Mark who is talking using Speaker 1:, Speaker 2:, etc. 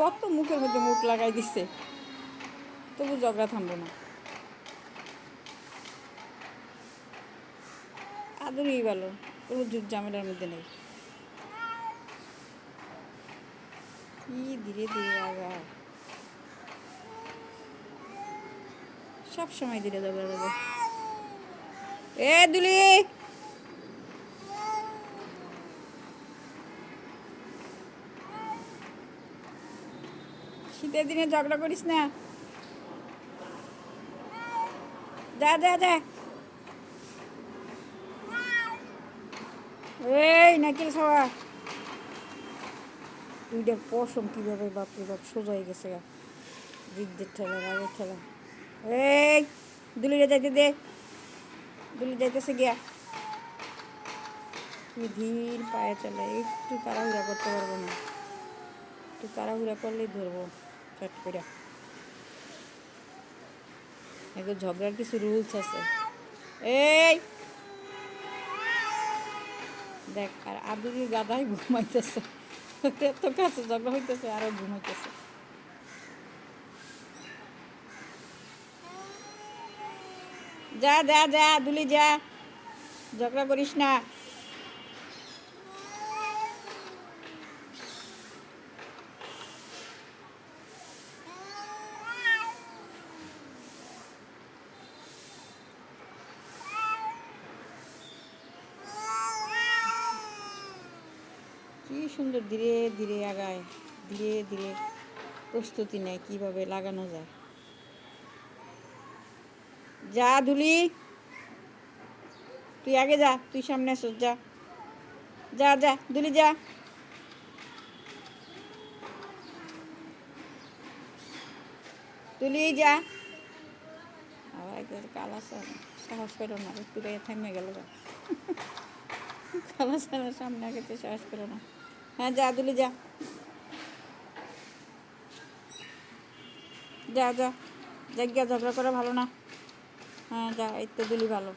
Speaker 1: কত মুখের মধ্যে মুখ লাগাই দিচ্ছে তবু ঝগড়া থামবো না। আদরই ভালো তবু ঝামেলার মধ্যে নেই। কি ধীরে ধীরে আগায়। সব সময় ধীরে লাগে এ দুলি শীতের দিনে ঝগড়া করিস না। যা যা যা। এই নাকিল খাওয়া। দুইটা পশম কীভাবে বাপরে বাপ সোজা হয়ে গেছে গা। ঠেলা রাগের ঠেলা। এই দুলিরে যাইতে দে। দুলি যাইতেছে গিয়া। কি ধীর পায়ে চলে। একটু তাড়াহুড়া করতে পারব না। একটু তাড়াহুড়া করলেই ধরবো। চট করে। এগুলো ঝগড়ার কিছু রুলস আছে। এই! দেখ, আর আদুরি গাদাই ঘুমাইতেছে। এত কাছে ঝগড়া হইতেছে, আরও ঘুমাইতেছে। যা যা যা, দুলি, যা। ঝগড়া করিস না। কি সুন্দর, ধীরে ধীরে আগায়, ধীরে ধীরে প্রস্তুতি নেয় কীভাবে লাগানো যায়। যা দুলি তুই আগে যা, তুই সামনে আসো, যা। যা যা দুলি যা। তুলি যা। আবার কালা সাহস পেল না, একটু থেমে গেল খালা সামনে আগে তো সাহস পেল না। হ্যাঁ যা, দুলি যা। যা যা। যা ঝগড়া করা ভালো না। হ্যাঁ যা, এই তো দুলি ভালো।